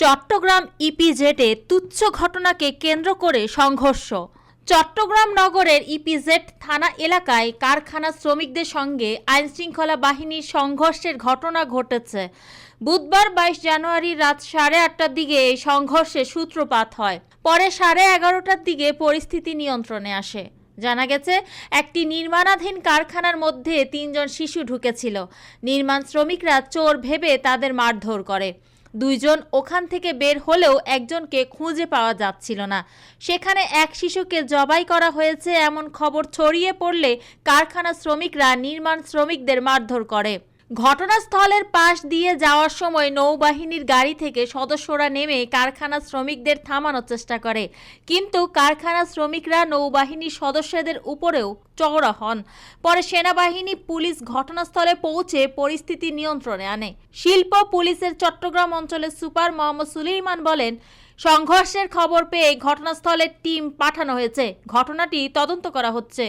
চট্টগ্রাম ইপিজেটে তুচ্ছ ঘটনাকে কেন্দ্র করে সংঘর্ষ। চট্টগ্রাম নগরের ইপিজেড থানা এলাকায় কারখানা শ্রমিকদের সঙ্গে আইনশৃঙ্খলা বাহিনীর সংঘর্ষের ঘটনা ঘটেছে। বুধবার বাইশ জানুয়ারি রাত সাড়ে আটটার দিকে এই সংঘর্ষের সূত্রপাত হয়। পরে সাড়ে এগারোটার দিকে পরিস্থিতি নিয়ন্ত্রণে আসে। জানা গেছে, একটি নির্মাণাধীন কারখানার মধ্যে তিনজন শিশু ঢুকেছিল। নির্মাণ শ্রমিকরা চোর ভেবে তাদের মারধর করে। দুইজন ওখান থেকে বের হলেও একজনকে খুঁজে পাওয়া যাচ্ছিল না। সেখানে এক শিশুকে জবাই করা হয়েছে, এমন খবর ছড়িয়ে পড়লে কারখানা শ্রমিকরা, নির্মাণ শ্রমিকদের মারধর করে। ঘটনাস্থলের পাশ দিয়ে যাওয়ার সময় নৌবাহিনীর গাড়ি থেকে সদস্যরা নেমে কারখানা শ্রমিকদের থামানোর চেষ্টা করে। কিন্তু কারখানা শ্রমিকরা নৌবাহিনীর সদস্যদের উপরেও চওড়া হন। পরে সেনাবাহিনী পুলিশ ঘটনাস্থলে পৌঁছে পরিস্থিতি নিয়ন্ত্রণে আনে। শিল্প পুলিশের চট্টগ্রাম অঞ্চলের সুপার মোহাম্মদ সুলেইমান বলেন, সংঘর্ষের খবর পেয়ে ঘটনাস্থলে টিম পাঠানো হয়েছে। ঘটনাটি তদন্ত করা হচ্ছে।